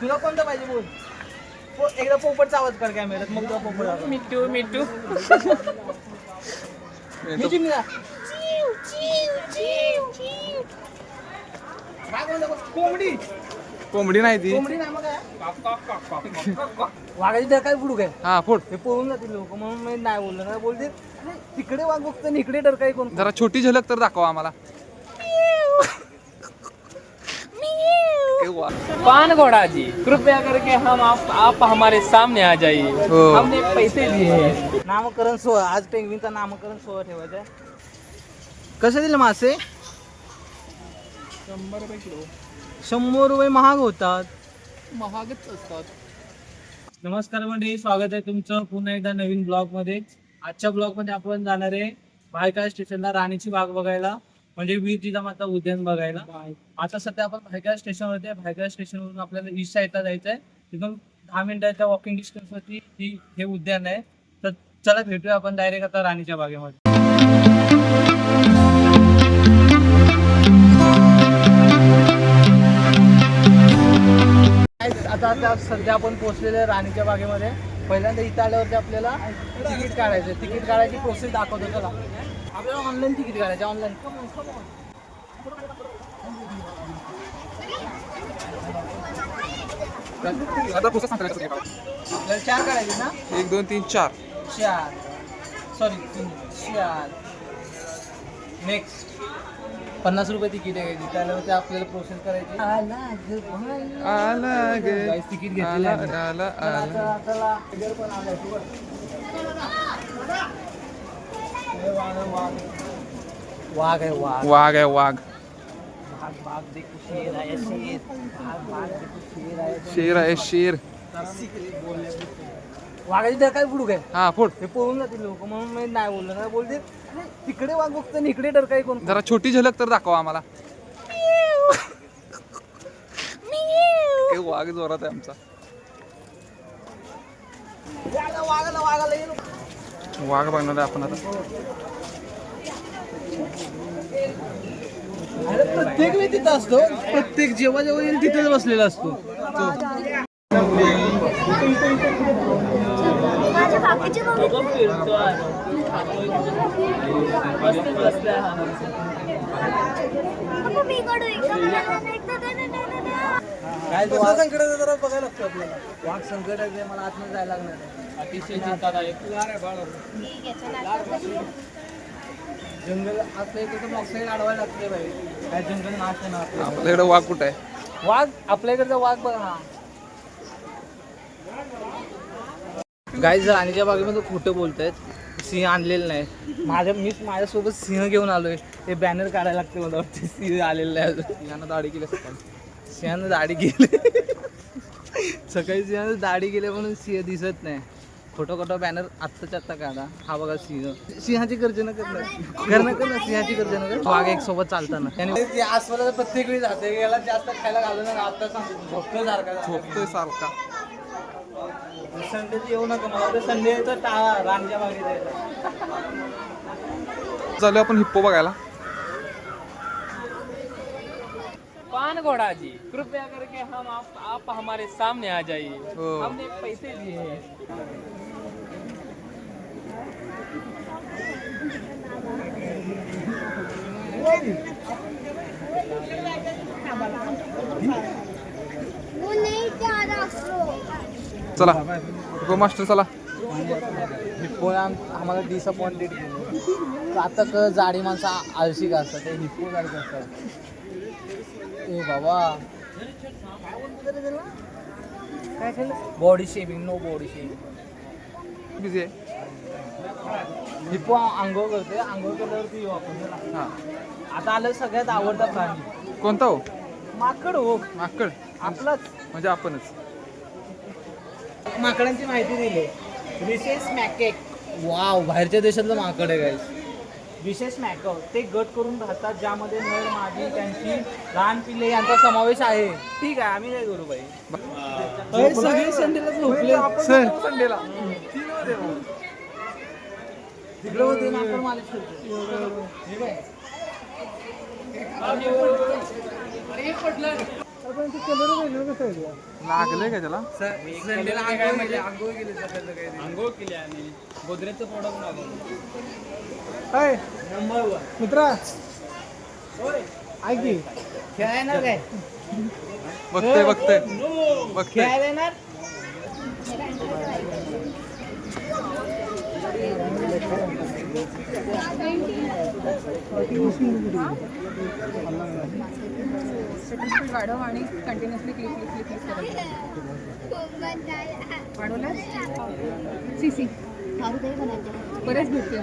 तुला कोणतं पाहिजे बोल? पो- एकदा पोपटचा आवाज कर कॅमेऱ्यात मग तुला पोपट दाखव. मिट्टू मिट्टू मी. काय? कोंबडी. कोंबडी नाही ती. कोंबडी नाही मग काय? वाघाची डर काय बुडू काय? हा फोड. हे पळून जातील लोक म्हणून मी नाही बोललो. ना बोलते "अरे, तिकडे वाघ बघतो आणि इकडे डर काय कोण जरा छोटी झलक तर दाखवा आम्हाला ए वा. पान घोड़ा जी कृपया करके हम आप आप हमारे सामने आ जाइए। हो. हमने पैसे दिए हैं। नामकरण सोहळा आज पेंग्विनचा नामकरण सोहळा ठेवायचा आहे कसे दिले मासे? शंभर रुपये महाग होतात. महागच असतात. नमस्कार मंडळी स्वागत आहे तुमचं पुन्हा एकदा नवीन ब्लॉगमध्ये आजच्या ब्लॉगमध्ये आपण जाणार आहे भायका स्टेशनला राणीची बाग बघायला. म्हणजे वीर जिजामाता उद्यान बघायला. आता सध्या आपण भायका स्टेशनवरती आहे. भायका स्टेशनवरून आपल्याला ईस्ट साईडला जायचं आहे तिथून दहा मिनिटाच्या वॉकिंग डिस्टन्स वरती ही हे उद्यान आहे. तर चला भेटूया आपण डायरेक्ट आता राणीच्या बागेमध्ये. आता आता सध्या आपण पोहोचलेले राणीच्या बागेमध्ये. पहिल्यांदा इथं आल्यावरती आपल्याला तिकीट काढायचं तिकीट काढायची प्रोसेस दाखवतो चला. आपल्याला ऑनलाईन तिकीट काढायचं ऑनलाईन आता पुस्तक तुम्ही? आपल्याला चार काढायचे ना? एक दोन तीन चार. चार. सॉरी तीन. चार. नेक्स्ट पन्नास रुपये तिकीट आहे. घ्यायची त्याच्यावरती आपल्याला प्रोसेस करायची. आला गे Guys, तिकीट घेतलेलं आला आहे. आला आला चला, चला. इकडे पण आलाय, तू बघ. वाघ आहे, वाघ. वाघ आहे वाघ. आहे शेर आहे शेर. आहे. आहे वाघाची डर काय बुडू काय? हा फोड. हे पळून जातील लोक म्हणून मी नाही बोललो. ना बोलते "अरे, तिकडे वाघ बघतो आणि इकडे डर काय कोण जरा छोटी झलक तर दाखवा आम्हाला. ए वाघ जोरात आहे आमचा. वाघाला वाघाला वाघाला ये लोक. वाघ बघणार आहे आपण आता. अरे प्रत्येक वेळी तिथं असतो. प्रत्येक जेव्हा जेव्हा येईल तिथेच बसलेला असतो. काय वाघ संकट जरा बघायला लागतो आपल्याला. वाघ संकट आहे मला आतमध्ये जायला लागणार आहे. अतिशय चिंतादायक. जंगल तर ऑक्साईड अडवायला लागते काय जंगल नाश आपल्याकडे वाघ कुठं आहे? वाघ आपल्या इकडचा वाघ बघा हा. गाईज राणीच्या बागेमध्ये खोटं बोलतायत. सिंह आणलेलं नाही माझ्या मीच माझ्यासोबत सिंह घेऊन आलोय. ते बॅनर काढायला लागते मला वाटतं. सिंह आलेलं नाही अजून. यानं दाढी केली सकाळी सिंहानं दाढी गेली सकाळी सिंहानं दाढी गेली म्हणून सिंह दिसत नाही. खोटं खोटं बॅनर आत्ताच्या आत्ता काढा. हा बघा सिंह. सिंहाची गर्जना करणं करणं करणं सिंहाची गर्जना कर वाघ एक सोबत चालताना त्याने आसपास प्रत्येक वेळी जाते. याला जास्त खायला घालू नका आता सांगतो झोपतो सारखा. झोपतोय सारखा. संडेच येऊ नका मला. संडेचं टाळा बागेत यायला. चालू आपण हिप्पो बघायला. पान घोड़ा जी कृपया करके हम आप आप हमारे सामने आ जाइए. हो. हमने पैसे दिए हैं वो नहीं जा रहा फ्लो चला हिप्पो मास्टर चला. हिप्पो आम- आम्हाला डिसअपॉइंटेड आता क जाडी माणसं आळशी का असतात? ते हिप्पो सारखे असतात. ए बाबा. काय केलं body shaving no body shaving busy आहे हिप्पो आंघोळ करते आंघोळ केल्यावरती येऊ आपण. हा. आता आलं सगळ्यात आवडता प्राणी. कोणता हो? माकड हो. माकड. आपलाच. म्हणजे आपणच. माकडांची माहिती दिली. विशेष मॅकेक वाव बाहेरच्या देशातलं माकड आहे गाईस विशेष मॅकव ते गट करून राहतात ज्यामध्ये नर मादी त्यांची लहान पिल्ले यांचा समावेश आहे. ठीक आहे आम्ही काय करू बाई. सगळे संडेला झोपले. सर. संडेला. तिकडे होते माकड मालिश करते. हे काय? लागलंय का त्याला? संडेला काय म्हणजे आंघोळ केली आंघोळ केली आणि गोदरेजचं प्रोडक्ट मागवलं. मित्रा ऐक की. खेळायला काय? बघतोय बघतोय. बघतोय. खेळायला येणार? स्पीड वाढव आणि continuously click click click click करत वाढवलं सी सी बरेच भेटते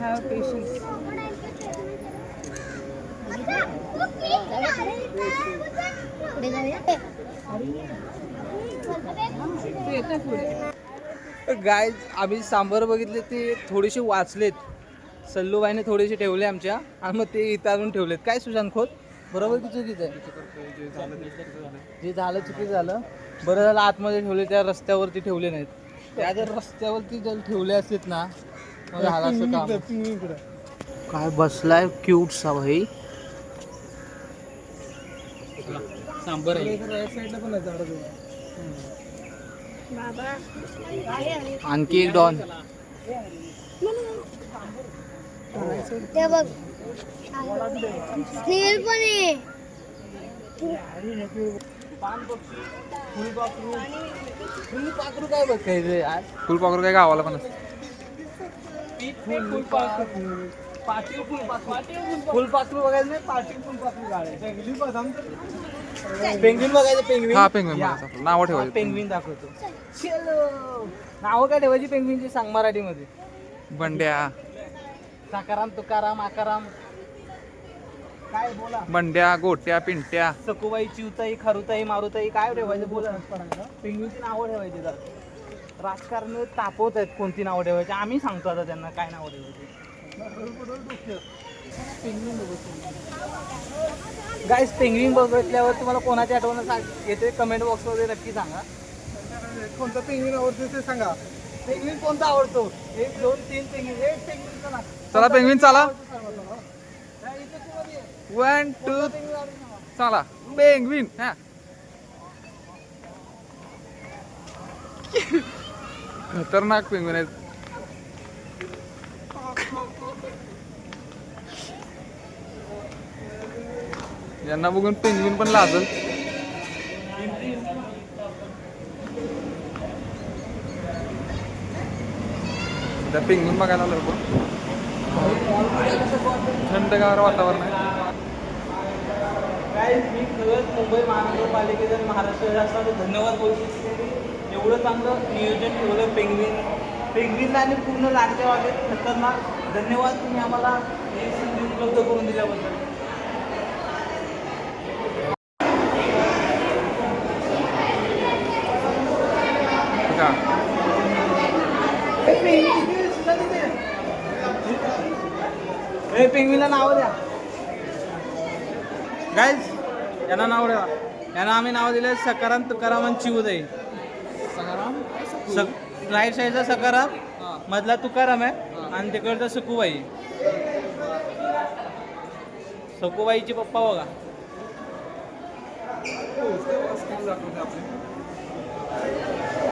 हॅव पेशन्स तू येतोय पुढे गाय आम्ही सांबर बघितले ते थोडेसे वाचलेत. सल्लूबाईने थोडेसे ठेवले आमच्या आणि मग ते इथं आणून ठेवलेत. काय सुशांत खोत? बरोबर की चुकीचं आहे? जे झालं चुकीचं झालं. बरं झालं आतमध्ये ठेवले त्या रस्त्यावरती ठेवले नाहीत. त्या जर रस्त्यावरती जर ठेवले असतील ना मग झालं असं काम. काय बसलाय क्यूट सा भाई. सांबर आहे. बाबा आणखी एक डॉन. ते बघ. स्नेल पण आहे. फुलपाखरू काय फुलपाखरू काय गावाला पण असतं. फुलपाखरू. बघायचं नाही पाटी फुलपाखरू काढायचं पेंग्विन बघायचं पेंग्विन हा पेंगवेन या. बघायचं आपलं. नावं ठेवायचं. पेंग्विन दाखवतो. चलो नावं काय ठेवायची पेंग्विनची सांग मराठीमध्ये. बंड्या. साकाराम तुकाराम आकाराम. काय बोला. बंड्या गोट्या पिंट्या. सकुबाई चिवताई खारुताई मारुताई काय ठेवायचं बोला. पेंग्विनची नावं ठेवायची जरा. राजकारण तापवत आहेत कोणती नावं ठेवायची? आम्ही सांगतो आता त्यांना काय नावं ठेवायची. गाईस पेंग्विन बघितल्यावर तुम्हाला कोणाची आठवण सांग- येते कमेंट बॉक्समध्ये नक्की सांगा. कोणता पेंग्विन आवडतो ते सांगा. पेंग्विन कोणता आवडतो? एक दोन तीन पेंग्विन एक पेंग्विन चला. पेंगविन चला. One two. चला. पेंगविन हा. खतरनाक पेंगविन आहेत. यांना बघून पेंगविन पण लाजल. त्या पेंगविन बघायला आलो थंडगार वातावरण आहे. काय मी खरंच मुंबई महानगरपालिकेचा आणि महाराष्ट्र शासनाचं धन्यवाद बोलतो की एवढं चांगलं नियोजन ठेवलं पेंग्विन. पेंग्विनला आणि पूर्ण लाटच्या वागेत खतरनाक धन्यवाद तुम्ही आम्हाला ही संधी उपलब्ध करून दिल्याबद्दल का हे पेंग्विनला नाव द्या. गाईज यांना नाव द्या. यांना आम्ही नाव दिले सकाराम? तुकाराम आणि चिवदई सक राईट साईडचा सकाराम मधला तुकाराम आहे आणि तिकडचा सकुबाई. सकुबाईचे पप्पा बघा. हे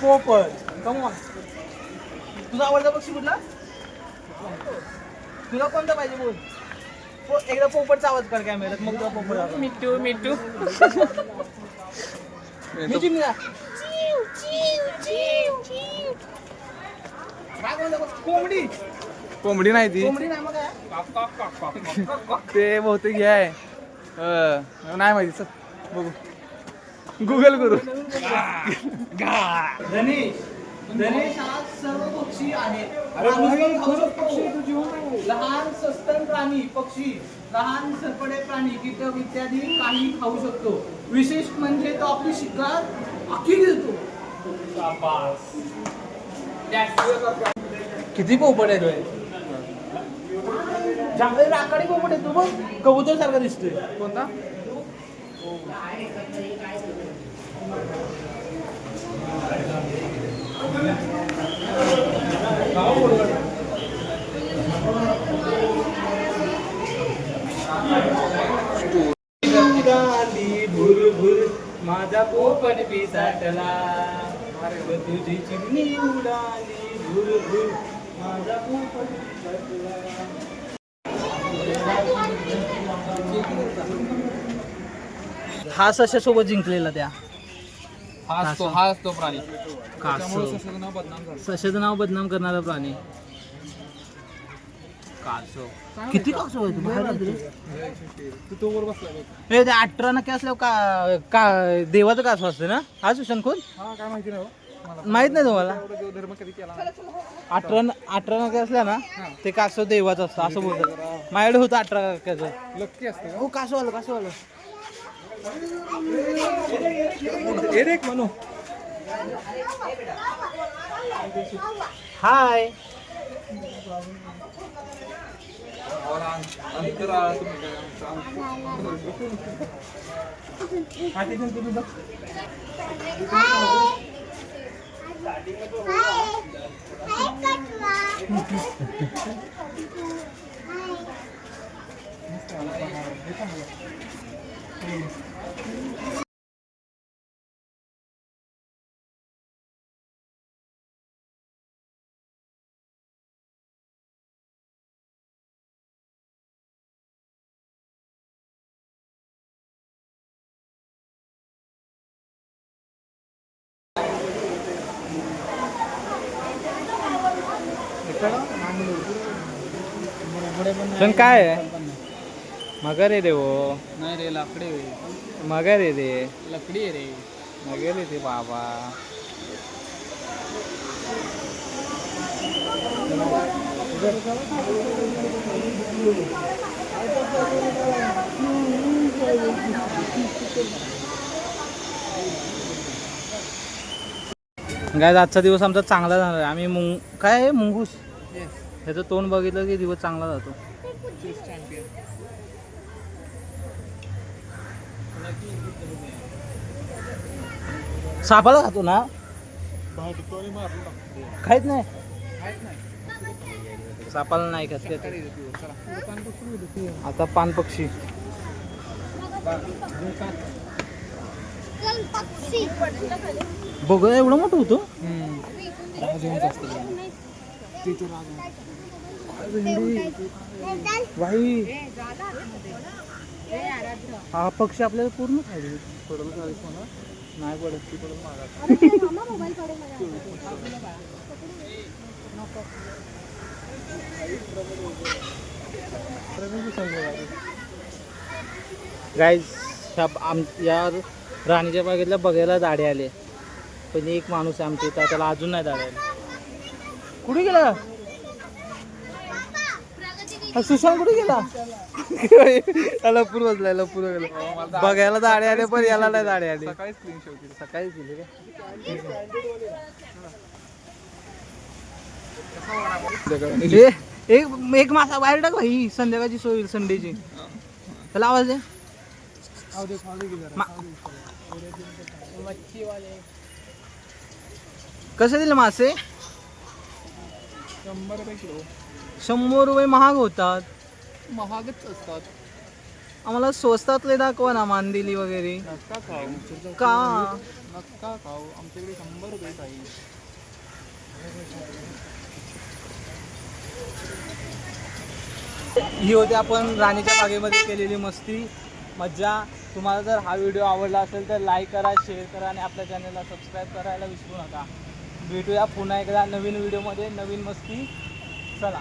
पोपट कमॉन तुझा आवडता पक्षी कुठला? तुला कोणता पाहिजे बोल? पो- एकदा पोपटचा आवाज काढ कॅमेऱ्यात मग तुला पोपट. मिठू मिठू मी चिमण्या. काय बोलला बघ? कोंबडी. कोंबडी नाही ती. कोंबडी नाही मग ते बहुतेक हे आहे. अं, नाही माहिती चल बघू. गुगल करू. धनेश धनेश हा सर्व पक्षी खाऊ शकतो. लहान सस्तन प्राणी पक्षी. लहान सरपडे प्राणी कीटक इत्यादी काही खाऊ शकतो. विशेष म्हणजे तो आपली शिकार अख्खी घेतो किती पोपट आहे तो चांगले राखाडी पोपट आहे तू बघ? कबूतर सारखा दिसतोय. कोणता? माझा पोपट पिसाटला. तुझी चिमणी उडाली भुरभुर माझा पोपट पिसाटला. हा सशासोबत जिंकलेला त्या. हा असतो हा असतो प्राणी. कासव. त्यामुळे सशाचं नाव बदनाम झालं. सशाचं नाव बदनाम करणारा प्राणी. कासव. किती कासव आहे बाहेर आले रे. तू तो वर बसला बघ. हे ते अठरा नक्की असल्यावर का का देवाचं कासव असतं ना? हा सुशांत कोण? हा काय माहिती नाही हो. माहीत नाही तुम्हाला. कधी केला. अठरा अठरा नक्की असल्या ना ते कासव देवाचं असतं असं बोलतात. माझ्याकडे होतं अठरा नक्क्याचं लक्की असते का? हो कासव आलं कासव आलं हे रे म्हणू हाय. अंतराळ तुम्ही काय पण काय आहे? मगर आहे रे वो. नाही रे लाकडी मगर आहे रे लकडी आहे रे. मगर आहे ते बाबा. काय आजचा दिवस आमचा चांगला जाणार आहे आम्ही मुंग काय आहे? मुंगूस. ह्याचं तोंड बघितलं की दिवस चांगला जातो. सापाला खातो ना? खायच नाही? सापाला नाही खात आता पान पक्षी. बघ एवढं मोठं होतं? भाई हा पक्षी आपल्याला पूर्ण खायला पडल नाही पडत ती पडत मागात गाईज ह्या आम या राणीच्या बागेतल्या बघायला दाढे आले पण एक माणूस आहे आमच्या इथं त्याला अजून नाही दाढे आले. कुठे गेला? हा, सुशांत कुठे गेला? लपूर बसलाय लपूर गेला बघायला दाढे आले पण याला नाही दाढे आले. सकाळीच क्लीन शेवटी गेले का? एक एक मासा बाहेर टाक भाई संध्याकाळची सोय होईल संडेची. त्याला आवाज दे. कसे दिले मासे? शंभर रुपये किलो. शंभर रुपये महाग होतात. महागच असतात. आम्हाला स्वस्तातले दाखवा ना मांदिली वगैरे. नक्का खाऊ. का? नक्का खाऊ. आमच्याकडे शंभर रुपये काही. ही होती आपण राणीच्या बागेमध्ये केलेली मस्ती. मज्जा. तुम्हाला जर हा व्हिडिओ आवडला असेल तर लाईक करा शेअर करा आणि आपल्या चॅनलला सबस्क्राईब करायला विसरू नका. भेटूया पुन्हा एकदा नवीन व्हिडिओमध्ये. नवीन मस्ती. चला.